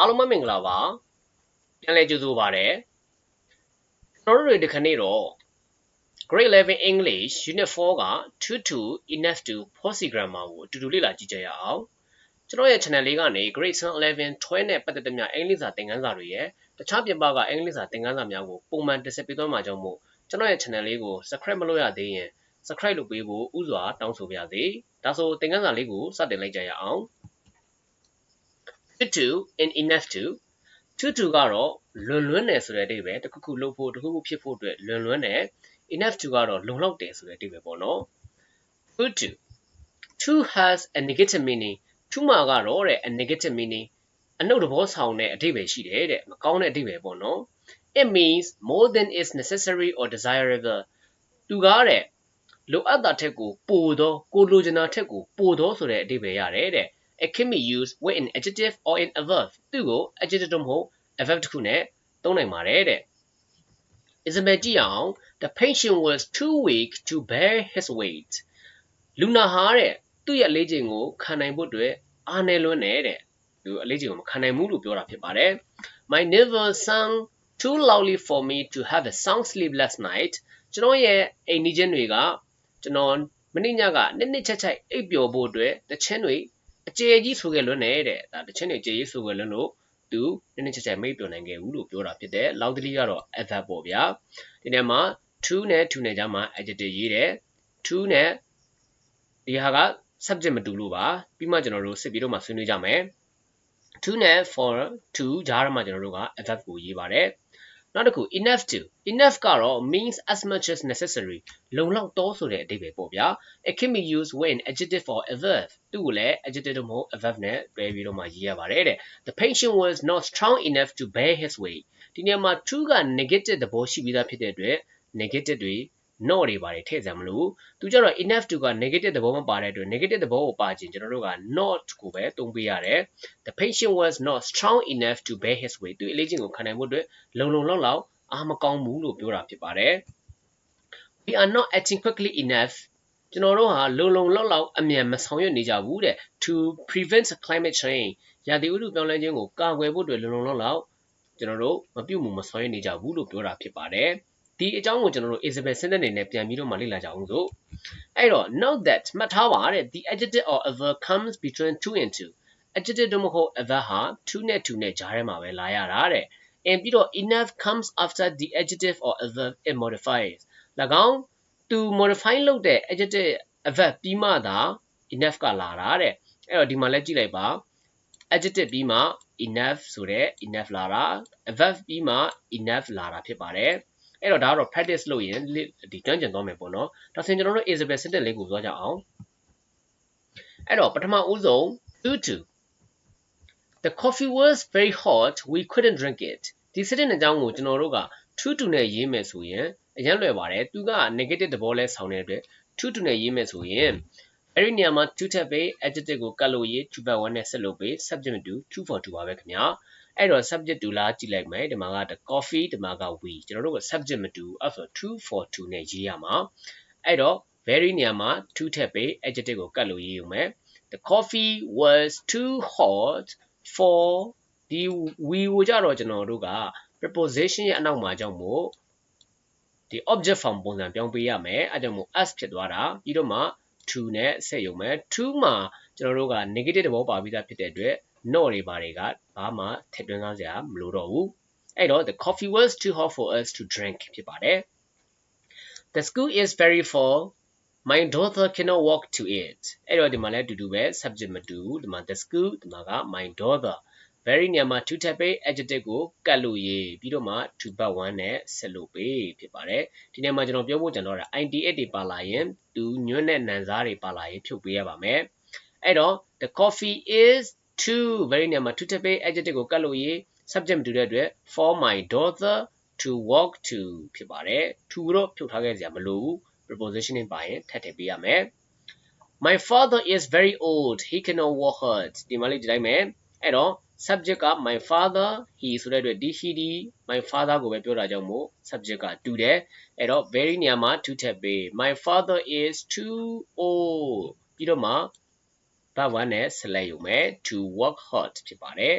အားလုံးပဲမင်္ဂလာပါပြန်လည်ကြိုဆိုပါရစေကျွန်တော်တို့ဒီခနေ့တော့ Grade 11 English Unit 4က2 to enough to Posi Grammar ကိုအတူတူလေ့လာကြည့်ကြရအောင်ကျွန်တော်ရဲ့ channel လေးကနေ Grade 11 12နဲ့ပတ်သက်တဲ့များအင်္ဂလိပ်စာသင်ခန်းစာတွေရဲ့တခြားပြင်ပကအင်္ဂလိပ်စာသင်ခန်းစာများကိုပုံမှန်တင်ဆက်ပေးသွားမှာကြောင့်မို့ကျွန်တော်ရဲ့ channel လေးကို subscribe မလုပ်ရသေးရင် subscribe လုပ်ပေးဖို့ဥစွာတောင်းဆိုပါရစေဒါဆိုသင်ခန်းစာလေးကိုစတင်လိုက်ကြရအောင် fit to and enough to to to ကတော့လွန်လွန်းတယ်ဆိုတဲ့အဓိပ္ပာယ်တစ်ခုခုလုပ်ဖို့တစ်ခုခုဖြစ်ဖို့အတွက်လွန်လွန်းတယ် enough to ကတော့လုံလောက်တယ်ဆိုတဲ့အဓိပ္ပာယ်ပေါ့နော် fit to to has a negative meaning to မှာကတော့တဲ့ a negative meaning အနုတ်တဘောဆောင်တဲ့အဓိပ္ပာယ်ရှိတယ်တဲ့မကောင်းတဲ့အဓိပ္ပာယ်ပေါ့နော် it means more than is necessary or desirable သူကားတဲ့လိုအပ်တာထက်ကိုပိုသောကိုလိုချင်တာထက်ကိုပိုသောဆိုတဲ့အဓိပ္ပာယ်ရတယ်တဲ့ it can be used with an adjective or an adverb သူ့ကို adjective တော့မဟုတ် adverb တစ်ခုနဲ့သုံးနိုင်ပါတယ်တဲ့ Isabel ကြည့်အောင် the patient was too weak to bear his weight လူနာဟာတဲ့သူ့ရဲ့အလေးချိန်ကိုခံနိုင်ဖို့အတွက်အားနည်းလွန်းနေတဲ့သူအလေးချိန်ကိုမခံနိုင်ဘူးလို့ပြောတာဖြစ်ပါတယ် My neighbor sang too loudly for me to have a sound sleep last night ကျွန်တော်ရဲ့အိမ်နီးချင်းတွေကကျွန်တော်မနေ့ညကနစ်နစ်ချက်ချက်အိပ်ပျော်ဖို့အတွက်တချင်းတွေ အကျေကြီးဆိုခဲ့လွန်းနေတဲ့ဒါတချင်းတွေအကျေကြီးဆိုခဲ့လွန်းလို့သူနည်းနည်းချက်ချက်မိတ်ပြောနိုင်ခဲ့ဘူးလို့ပြောတာဖြစ်တယ်။ loudly ကတော့ adverb ပေါ့ဗျာ။ဒီနေ့မှာ to နဲ့ to နဲ့ကြားမှာ adjective ရေးတယ်။ to နဲ့ဒီဟာက subject မတူလို့ပါ။ပြီးမှကျွန်တော်တို့စစ်ပြီးတော့မှဆွေးနွေးကြမယ်။ to နဲ့ for to ကြားမှာကျွန်တော်တို့က adverb ကိုရေးပါတယ်။ နောက်တစ်ခု enough to enough ကတော့ means as much as necessary လုံလောက်တော့ဆိုတဲ့အဓိပ္ပာယ်ပေါ့ဗျာ it can be used with an adjective or a verb သူ့ကိုလည်း adjective တော့မဟုတ် a verb နဲ့တွဲပြီးတော့မှရေးရပါတယ်တဲ့ the patient was not strong enough to bear his weight ဒီနေရာမှာ to က negative သဘောရှိပြီးသားဖြစ်တဲ့အတွက် negative တွေ not တွေပါတယ်ထည့်စရာမလိုသူကြတော့ enough to က negative သဘောမပါတဲ့အတွက် negative သဘောကိုပါခြင်းကျွန်တော်တို့က not ကိုပဲသုံးပေးရတယ် the patient was not strong enough to bear his weight သူအလေးချင်းကိုခံနိုင်ဖို့အတွက်လုံလုံလောက်လောက်အားမကောင်းဘူးလို့ပြောတာဖြစ်ပါတယ် we are not acting quickly enough ကျွန်တော်တို့ဟာလုံလုံလောက်လောက်အမြန်မဆောင်ရွက်နေကြဘူးတဲ့ to prevent climate change ရာသီဥတုပြောင်းလဲခြင်းကိုကာကွယ်ဖို့အတွက်လုံလုံလောက်လောက်ကျွန်တော်တို့မပြုတ်မှုမဆောင်ရွက်နေကြဘူးလို့ပြောတာဖြစ်ပါတယ် ဒီအကြောင်းကိုကျွန်တော်တို့ Isabel စနစ်နေနဲ့ပြန်ပြီးတော့မှလေ့လာကြအောင်စို့အဲ့တော့ note that မှတ်ထားပါတဲ့ the adjective or a verb comes between two and two adjective တို့မဟုတ် a verb ဟာ two နဲ့ two နဲ့ကြားထဲမှာပဲလာရတာတဲ့ and ပြီးတော့ enough comes after the adjective or a verb it modifies ၎င်းသူ modify လုပ်တဲ့ adjective a verb ပြီးမှသာ enough ကလာတာတဲ့အဲ့တော့ဒီမှာလည်းကြည့်လိုက်ပါ adjective ပြီးမှ enough ဆိုတဲ့ enough လာတာ a verb ပြီးမှ enough လာတာဖြစ်ပါတယ် အဲ့တော့ဒါကတော့ practice လုပ်ရင်ဒီကျွမ်းကျင်သွားမယ်ပေါ့နော်ဒါဆိုရင်ကျွန်တော်တို့ Isabel sentence လေးကိုသွားကြအောင်အဲ့တော့ပထမဦးဆုံး due to the coffee was very hot we couldn't drink it ဒီ sentence အကြောင်းကိုကျွန်တော်တို့က to to နဲ့ရေးမယ်ဆိုရင်အရင်လွယ်ပါတယ်သူက negative သဘောလဲဆောင်တဲ့အတွက် to to နဲ့ရေးမယ်ဆိုရင်အဲ့ဒီနေရာမှာ to ထပ်ပေး adjective ကိုကတ်လို့ရေး to by 1နဲ့ဆက်လို့ပေး subject မတူ to for 2ပါပဲခင်ဗျာ အဲ့တော့ subject တူလားကြည့်လိုက်မယ်ဒီမှာက the coffee ဒီမှာက we ကျွန်တော်တို့က subject မတူအဲ့ဆို to for 2နဲ့ရေးရမှာအဲ့တော့ very နေရာမှာ to ထပ်ပေး adjective ကိုကတ်လို့ရေးရုံပဲ the coffee was too hot for ဒီ we ကိုကြတော့ကျွန်တော်တို့က preposition ရဲ့အနောက်မှာကြောင့်မို့ဒီ object form ပုံစံပြောင်းပေးရမယ်အဲကြောင့်မို့ as ဖြစ်သွားတာပြီးတော့မှ to နဲ့ဆက်ရုံပဲ to မှာကျွန်တော်တို့က negative သဘောပါပြီးသားဖြစ်တဲ့အတွက် not တွေပါတွေကဘာမှထည့်သွင်းစရာမလိုတော့ဘူးအဲ့တော့ the coffee was too hot for us to drink ဖြစ်ပါတယ် the school is very full my daughter cannot walk to it အဲ့တော့ဒီမှာလည်းအတူတူပဲ subject မတူဒီမှာ the school ဒီမှာက my daughter very နေရာမှာ to ထပ်ပေး adjective ကိုကတ်လို့ရေးပြီးတော့မှ to but 1နဲ့ဆက်လို့ပေးဖြစ်ပါတယ်ဒီနေရာမှာကျွန်တော်ပြောဖို့ကြံတော့တာ IDF တွေပါလာရင်သူညွန့်တဲ့နန်စားတွေပါလာရင်ဖြုတ်ပေးရပါမယ်အဲ့တော့ the coffee is too very နေရာမှာ to ထပ်ပေး adjective ကိုကတ်လို့ရေး subject မတူတဲ့အတွက် for my daughter to walk to ဖြစ်ပါတယ် to တော့ဖြုတ်ထားခဲ့စရာမလိုဘူး preposition တွေပါရင်ထပ်ထည့်ပေးရမယ် my father is very old he cannot walk hard ဒီမှာလေးဒီတိုင်းမယ်အဲ့တော့ subject က my father he ဆိုတဲ့အတွက်ဒီ he ဒီ my father ကိုပဲပြောတာကြောင့်မို့ subject ကတူတယ်အဲ့တော့ very နေရာမှာ to ထပ်ပေး my father is too old ပြီးတော့မှ verb 1နဲ့ဆက်လက်ရုံပဲ to work hard ဖြစ်ပါတယ်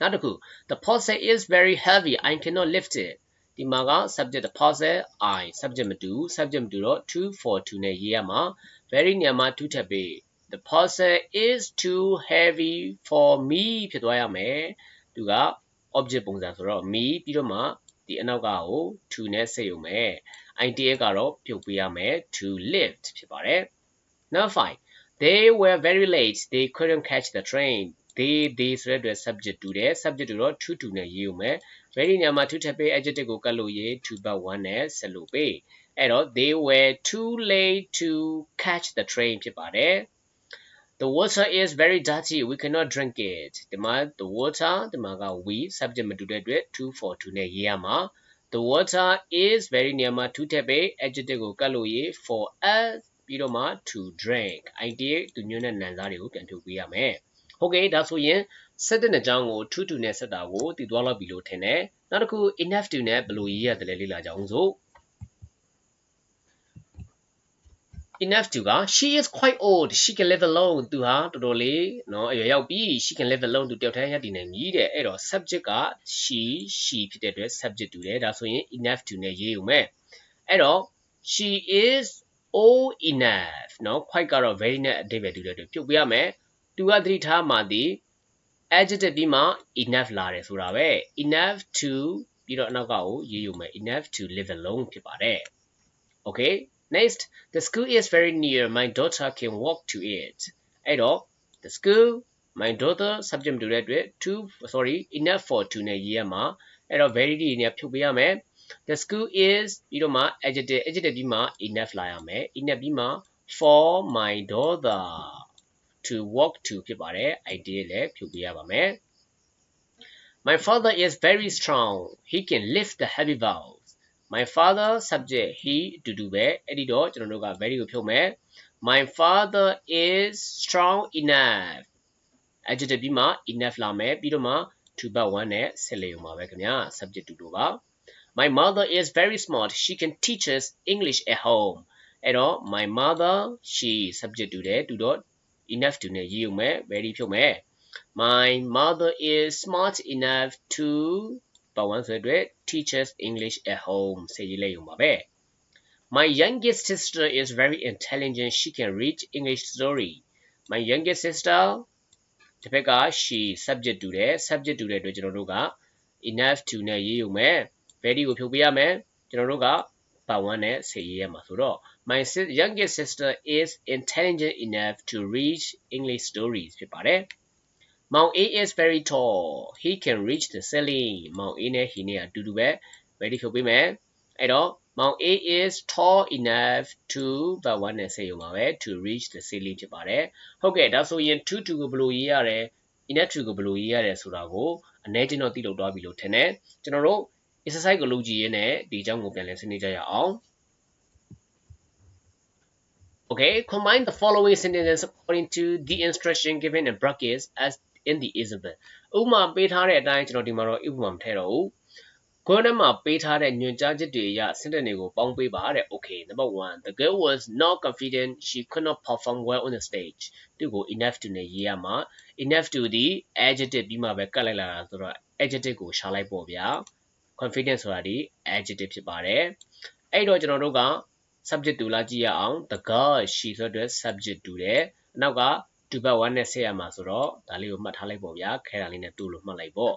နောက်တစ်ခု the parcel is very heavy i cannot lift it ဒီမှာက subject the parcel i subject မတူ subject မတူတော့ to for to နဲ့ရေးရမှာ very နေရာမှာ to ထပ်ပေး the parcel is too heavy for me ဖြစ်သွားရမယ်သူက object ပုံစံဆိုတော့ me ပြီးတော့မှဒီအနောက်ကကို to နဲ့ဆက်ရုံပဲ idea ကတော့ပြုတ်ပေးရမယ် to lift ဖြစ်ပါတယ် now fine they were very late they couldn't catch the train they they ဆိုတဲ့အတွက် subject တူတယ် subject တူတော့ to to နဲ့ရေးဦးမယ် very ညမှာ to ထပ်ပေး adjective ကိုကတ်လို့ရေး to but 1နဲ့ဆက်လို့ပေးအဲ့တော့ they were too late to catch the train ဖြစ်ပါတယ် The water is very dirty we cannot drink it ဒီမှာ the water ဒီမှာက we subject မတူတဲ့အတွက် to for to နဲ့ရေးရမှာ the water is very ညမှာ to ထပ်ပေး adjective ကိုကတ်လို့ရေး for us ပြီးတော့မှ to drink အိုက်တေသူညွန့်တဲ့နံစားတွေကိုပြန်ထုတ်ပေးရမယ်ဟုတ်ကဲ့ဒါဆိုရင်ဆက်တဲ့နှကြောင်းကိုထူးထူနဲ့ဆက်တာကိုတည်သွားလောက်ပြီလို့ထင်တယ်နောက်တစ်ခု enough to နဲ့ဘယ်လိုရေးရတယ်လဲလေ့လာကြအောင်ဆို enough to က she is quite old she can live alone သူဟာတော်တော်လေးနော်အရွယ်ရောက်ပြီ she can live alone သူတယောက်တည်းရပ်တည်နေမြည်တဲ့အဲ့တော့ subject က she she ဖြစ်တဲ့အတွက် subject တူတယ်ဒါဆိုရင် enough to နဲ့ရေးရုံပဲအဲ့တော့ she is old enough เนาะ quite ကတော့ very နဲ့အဓိပ္ပာယ်တူတဲ့အတွက်ပြုတ်ပြရမယ်သူကသတိထားမှဒီ adjective ပြီးမှ enough လာတယ်ဆိုတာပဲ enough to ပြီးတော့အနောက်ကကိုရေးယူမယ် enough to live alone ဖြစ်ပါတယ် okay next the school is very near my daughter can walk to it အဲ့တော့ the school my daughter subject တူတဲ့အတွက် to sorry enough for to နဲ့ရေးရမှာအဲ့တော့ very ဒီနေရာဖြုတ်ပေးရမယ် the school is ပြီးတော့မှ adjective adjective ပြီးမှ enough လာရမယ် enough ပြီးမှ for my daughter to walk to ဖြစ်ပါတယ် idea လည်းဖြုတ်ပေးရပါမယ် My father is very strong he can lift the heavy vowels my father subject he တူတူပဲအဲ့ဒီတော့ကျွန်တော်တို့က very ကိုဖြုတ်မယ် my father is strong enough adjective ပြီးမှ enough လာမယ်ပြီးတော့မှ to but 1နဲ့ဆက်လေုံပါပဲခင်ဗျာ subject တူတူပါ my mother is very smart she can teach us english at home အဲ့တော့ my mother she subject တူတယ်တူတော့ enough to နဲ့ရေးုံမယ် very ဖြုတ်မယ် my mother is smart enough to ပတ်ဝန်းဆိုတဲ့ teach us english at home စေရေးလိုက်ရုံပါပဲ my youngest sister is very intelligent she can read english story my youngest sister တစ်ဖက်က she subject တူတယ် subject တူတဲ့အတွက်ကျွန်တော်တို့က enough to နဲ့ရေးရုံပဲ very ကိုဖြုတ်ပေးရမယ်ကျွန်တော်တို့ကပတ်ဝန်းနဲ့ဆေးရေးရမှာဆိုတော့ my youngest sister is intelligent enough to read english stories ဖြစ်ပါတယ်မောင် A is very tall he can reach the ceiling မောင် A နဲ့ he နဲ့အတူတူပဲ ready ဖြုတ်ပေးမယ်အဲ့တော့မောင် A is tall enough to ဘာ one နဲ့ဆေးရုံပါပဲ to reach the ceiling ဖြစ်ပါတယ်ဟုတ်ကဲ့ဒါဆိုရင် to to ကိုဘယ်လိုရေးရလဲ enough to ကိုဘယ်လိုရေးရတယ်ဆိုတာကိုအနည်းချင်းတော့သိလို့တွားပြီလို့ထင်တယ်ကျွန်တော်တို့ exercise ကိုလုပ်ကြည့်ရင်းနဲ့ဒီအကြောင်းကိုပြန်လည်ဆွေးနွေးကြရအောင် Okay, combine the following sentences according to the instruction given in brackets as in the example. ဥပမာပေးထားတဲ့အတိုင်းကျွန်တော်ဒီမှာတော့ဥပမာမထည့်တော့ဘူး။ခေါင်းထဲမှာပေးထားတဲ့ညွှန်ကြားချက်တွေအရ sentence တွေကိုပေါင်းပေးပါတဲ့ Okay, number 1. The girl was not confident she could not perform well on the stage. သူကို enough to နဲ့ရေးရမှာ enough to ဒီ adjective ပြီးမှပဲကတ်လိုက်လာတာဆိုတော့ adjective ကိုရှာလိုက်ပေါ့ဗျာ။ confidence ဆိုတာဒီ adjective ဖြစ်ပါတယ်အဲ့တော့ကျွန်တော်တို့က subject တူလာကြည့်ရအောင် the girl she ဆိုတဲ့ subject တူတယ်အနောက်က to but one နဲ့ဆက်ရမှာဆိုတော့ဒါလေးကိုမှတ်ထားလိုက်ပေါ့ဗျာခဲတာလေးနဲ့တူလို့မှတ်လိုက်ပေါ့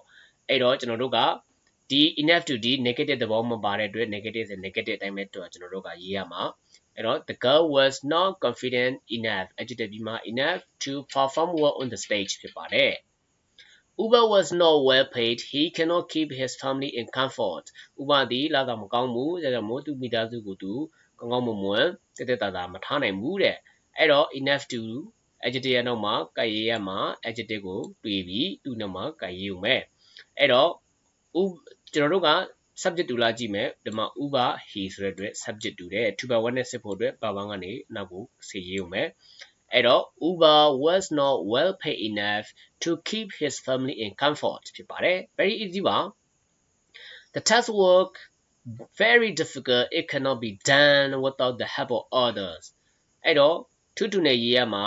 အဲ့တော့ကျွန်တော်တို့ကဒီ enough to ဒီ negative သဘောမပါတဲ့အတွက် negative ဆို negative အတိုင်းပဲတော့ကျွန်တော်တို့ကရေးရမှာအဲ့တော့ the girl was not confident enough adjective ပြီးမှ enough to perform well on the stage ဖြစ်ပါတယ် Uber was not well paid he cannot keep his family in comfort Uber ဒီလာကမကောင်းဘူးဒါကြောင့်မို့သူမိသားစုကိုသူကောင်းကောင်းမွန်မွန်တက်တက်တာတာမထားနိုင်ဘူးတဲ့အဲ့တော့ enough to adjective ရနောက်မှာကရေးရမှာ adjective ကိုတွေ့ပြီးသူ့နောက်မှာကရေးဦးမယ်အဲ့တော့ကျွန်တော်တို့က subject တူလာကြည့်မယ်ဒီမှာ uber he ဆိုတဲ့အတွက် subject တူတယ် to by one နဲ့စစ်ဖို့အတွက် by one ကနေနောက်ကိုဆေးရေးဦးမယ် အဲ့တော့ Uber was not well paid enough to keep his family in comfort ဖြစ်ပါတယ် very easy ပါ The task work very difficult it cannot be done without the help of others အဲ့တော့ to to နဲ့ရေးရမှာ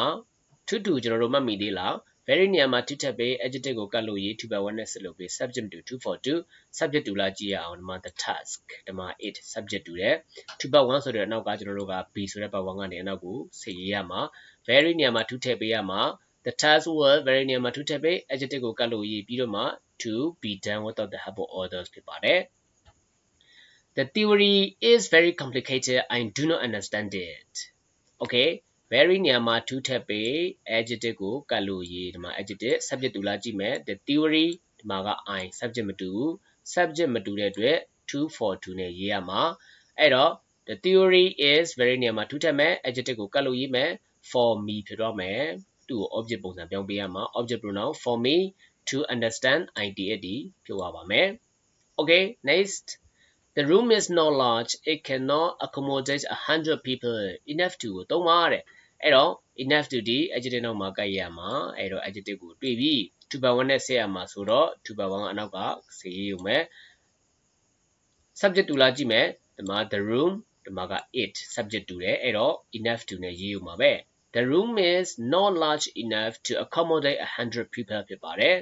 to to ကျွန်တော်တို့မှတ်မိသေးလား very နေရာမှာ to ထပ်ပေး adjective ကိုကတ်လို့ရေး to by 1နဲ့ဆက်လို့ပေး subject to 242 subject to လာကြည့်ရအောင်ဒီမှာ the task ဒီမှာ it subject to တယ် to by 1ဆိုတဲ့အနောက်ကကျွန်တော်တို့က b ဆိုတဲ့ by 1ကနေအနောက်ကိုဆက်ရေးရမှာ very နေရာမှာ to ထည့်ပေးရမှာ the task was very နေရာမှာ to ထည့်ပေး adjective ကိုကတ်လို့ရေးပြီးတော့မှ to be done without the help of others ဖြစ်ပါတယ် The theory is very complicated I do not understand it okay very နေရာမှာ to ထည့်ပေး adjective ကိုကတ်လို့ရေးဒီမှာ adjective subject တူလာကြည့်မယ် the theory ဒီမှာက I subject မတူဘူး subject မတူတဲ့အတွက် to for to နဲ့ရေးရမှာအဲ့တော့ the theory is very နေရာမှာ to ထည့်မယ် adjective ကိုကတ်လို့ရေးမယ် for me ဖြစ်တော့မယ်သူ့ကို object ပုံစံပြောင်းပေးရမှာ object pronoun for me to understand id ဖြစ်သွားပါမယ် okay next The room is not large. It cannot accommodate a hundred people. Enough to ကိုသုံးပါတဲ့ အဲ့တော့ enough to ဒီ adjective နောက်မှာကပ်ရမှာအဲ့တော့ adjective ကိုတွေ့ပြီ2 by 1နဲ့ဆက်ရမှာဆိုတော့2 by 1ကအနောက်ကဆေးရုံပဲ subject တူလာကြည့်မယ်ဒီမှာ the room ဒီမှာက it subject တူတယ်အဲ့တော့ enough to နဲ့ရေးရုံပါပဲ the room is not large enough to accommodate a hundred people ဖြစ်ပါတယ်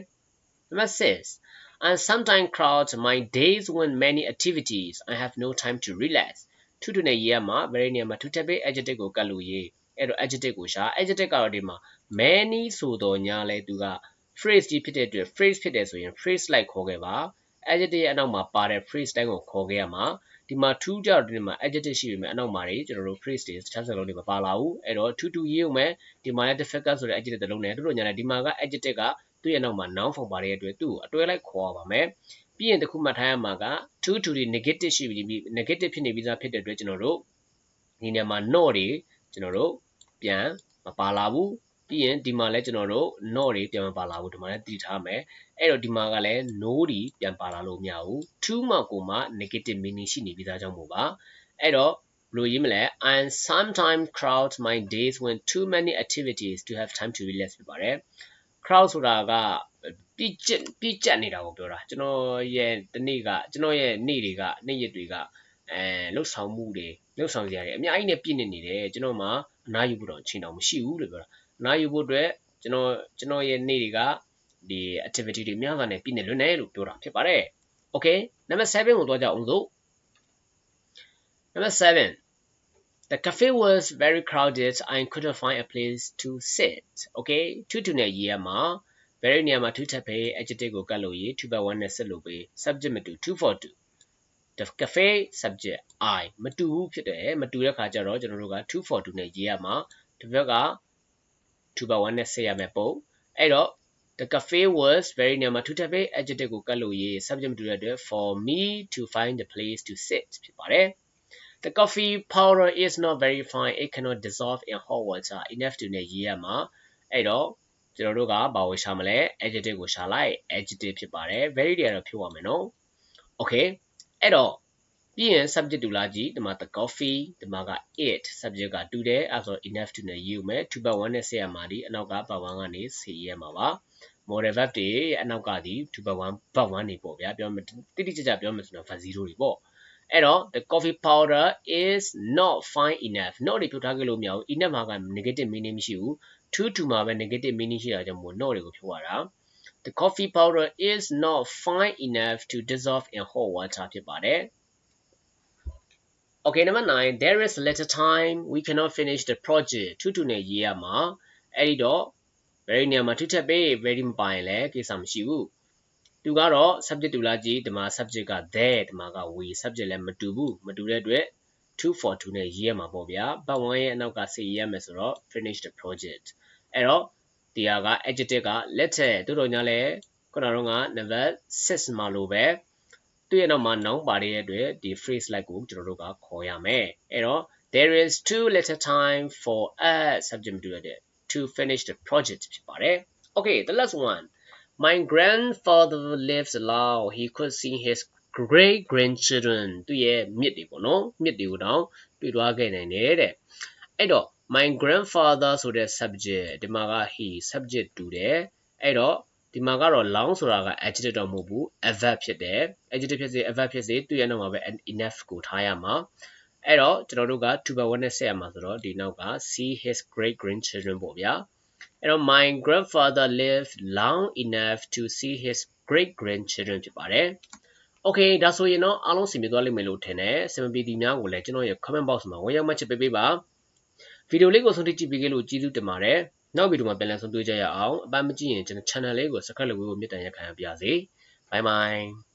number 6 and sometimes crowds my days when many activities I have no time to relax ထူးထူးနဲ့ရေးရမှာ very နေရာမှာ to တက်ပေး adjective ကိုကတ်လို့ရေး အဲ့တော့ adjective ကိုရှာ adjective ကတော့ဒီမှာ many ဆိုတော့ညာလဲသူက phrase ကြီးဖြစ်တဲ့အတွက် phrase ဖြစ်တယ်ဆိုရင် phrase like ခေါ်ခဲ့ပါ adjective ရဲ့အနောက်မှာပါတဲ့ phrase တိုင်းကိုခေါ်ခဲ့ရမှာဒီမှာ to ကြတော့ဒီမှာ adjective ရှိပြီမဲ့အနောက်မှာတွေကျွန်တော်တို့ phrase တွေတခြားစကားလုံးတွေမပါလာဘူးအဲ့တော့ to to ရေးအောင်မယ်ဒီမှာလည်း difficult ဆိုတဲ့ adjective တစ်လုံးနဲ့တို့တို့ညာလဲဒီမှာက adjective ကသူ့ရဲ့နောက်မှာ noun form ပါတဲ့အတွက်သူ့ကိုအတွဲလိုက်ခေါ်ရပါမယ်ပြီးရင်တခုမှတ်ထားရမှာက to to တွေ negative ရှိပြီ negative ဖြစ်နေပြီးသားဖြစ်တဲ့အတွက်ကျွန်တော်တို့ဒီနေရာမှာ not တွေကျွန်တော်တို့ ပြန်မပါလာဘူးပြီးရင်ဒီမှာလည်းကျွန်တော်တို့ not တွေပြန်မပါလာဘူးဒီမှာလည်းတည်ထားမယ်အဲ့တော့ဒီမှာကလည်း no တွေပြန်ပါလာလို့မရဘူး to မှာကိုမှ negative meaning ရှိနေပြီးသားကြောင့်မို့ပါအဲ့တော့ဘယ်လိုရေးမလဲ and sometimes crowd my days when too many activities to have time to relax ဖြစ်ပါတယ် crowd ဆိုတာကပြည့်ကျက်ပြည့်ကျက်နေတာကိုပြောတာကျွန်တော်ရဲ့ဒီနေ့ကကျွန်တော်ရဲ့နေ့တွေကနေ့ရက်တွေကအဲလှုပ်ဆောင်မှုတွေလှုပ်ဆောင်ကြရတယ်အများကြီးနဲ့ပြည့်နေနေတယ်ကျွန်တော်မှ အနားယူဖို့တော့ချိန်တော်မရှိဘူးလို့ပြောတာအနားယူဖို့အတွက်ကျွန်တော်ကျွန်တော်ရဲ့နေ့တွေကဒီ activity တွေအများကြီးနဲ့ပြည့်နေလွန်းတယ်လို့ပြောတာဖြစ်ပါတယ် okay number 7ကိုသွားကြအောင်စို့ number 7 The cafe was very crowded I couldn't find a place to sit okay 2 2နဲ့ရေးရမှာ very နေရာမှာ to ထပ်ပေး adjective ကိုကတ်လို့ရေး2 by 1နဲ့ဆက်လို့ပေး subject မတူ2 for 2 the cafe subject i မတူဘူးဖြစ်တယ်မတူတဲ့ခါကျတော့ကျွန်တော်တို့က2 for 2နဲ့ရေးရမှာဒီဘက်က2 by 1နဲ့ဆက်ရမယ်ပုံအဲ့တော့ the cafe was very နေရာမှာ to ထပ်ပေး adjective ကိုကတ်လို့ရေး subject မတူတဲ့အတွက် for me to find the place to sit ဖြစ်ပါတယ် The coffee powder is not very fine it cannot dissolve in hot water enough to နဲ့ရေးရမှာအဲ့တော့ကျွန်တော်တို့ကဘာကိုရှာမလဲ adjective ကိုရှာလိုက် adjective ဖြစ်ပါတယ် very တွေကတော့ဖြုတ်ရမယ်နော် okay အဲ့တော့ပြီးရင် subject တူလာကြည့်ဒီမှာ the coffee ဒီမှာက it subject ကတူတယ်အဲ့ဆို enough to နဲ့ရေးဦးမယ်2 by 1နဲ့ဆက်ရမှာဒီအနောက်က by 1ကနေဆက်ရမှာပါ model verb တွေအနောက်ကဒီ2 by 1 by 1နေပေါ့ဗျာပြောမယ်တိတိကျကျပြောမယ်ဆိုတော့ verb 0တွေပေါ့အဲ့တော့ the coffee powder is not fine enough not တွေပြောထားခဲ့လို့မရဘူး enough မှာက negative meaning မရှိဘူး to to မှာပဲ negative meaning ရှိတာကြောင့်မို့ not တွေကိုဖြုတ်ရတာ the coffee powder is not fine enough to dissolve in hot water ဖြစ်ပါတယ် Okay number 9 there is little time we cannot finish the project 2 2နဲ့ရေးရမှာအဲ့ဒီတော့ very နေရာမှာ to ထပ်ပေး very မပါရင်လည်းကိစ္စမရှိဘူးသူကတော့ subject တူလာကြည့်ဒီမှာ subject က there ဒီမှာက we subject လည်းမတူဘူးမတူတဲ့အတွက်2 for 2နဲ့ရေးရမှာပေါ့ဗျာပတ်ဝန်းရဲ့အနောက်ကစေရေးရမယ်ဆိုတော့ finish the project အဲ့တော့ ဒီဟာက adjective က letter တို့တော့ညာလဲခုနကတော့က number 6မှာလို့ပဲသူ့ရဲ့နောက်မှာ noun ပါတဲ့အတွက်ဒီ phrase like ကိုကျွန်တော်တို့ကခေါ်ရမယ်အဲ့တော့ there is too little time for us subject မတူတဲ့ to finish the project ဖြစ်ပါတယ် okay the last one my grandfather lives long he could see his great grandchildren သူရဲ့မြစ်တွေပေါ့နော်မြစ်တွေကိုတောင်တွေ့သွားခဲ့နိုင်တယ်တဲ့အဲ့တော့ my grandfather ဆိုတဲ့ subject ဒီမှာက he subject တူတယ်အဲ့တော့ဒီမှာကတော့ long ဆိုတာက adjective တော့မဟုတ်ဘူး adverb ဖြစ်တယ် adjective ဖြစ်စေ adverb ဖြစ်စေသူ့ရဲ့နောက်မှာပဲ enough ကိုထားရမှာအဲ့တော့ကျွန်တော်တို့က to by 1နဲ့ဆက်ရမှာဆိုတော့ဒီနောက်က see his great grandchildren ပေါ့ဗျာအဲ့တော့ my grandfather lived long enough to see his great grandchildren ဖြစ်ပါတယ် okay ဒါဆိုရင်တော့အားလုံးစင်ပြေသွားလိမ့်မယ်လို့ထင်တယ်စင်မပြေဒီများကိုလည်းကျွန်တော်ရဲ့ comment box မှာဝင်ရောက်မှတ်ချက်ပေးပေးပါ ဗီဒီယိုလေးကိုဆုံးဖြတ်ကြည့်ပေးခဲ့လို့ကျေးဇူးတင်ပါတယ်နောက်ဗီဒီယိုမှာပြန်လည်ဆုံတွေ့ကြရအောင်အပန်းမကြည့်ရင်ကျွန်တော် channel လေးကို subscribe လုပ်ဖို့မြတ်တမ်းရက်ခံရပါစေ bye bye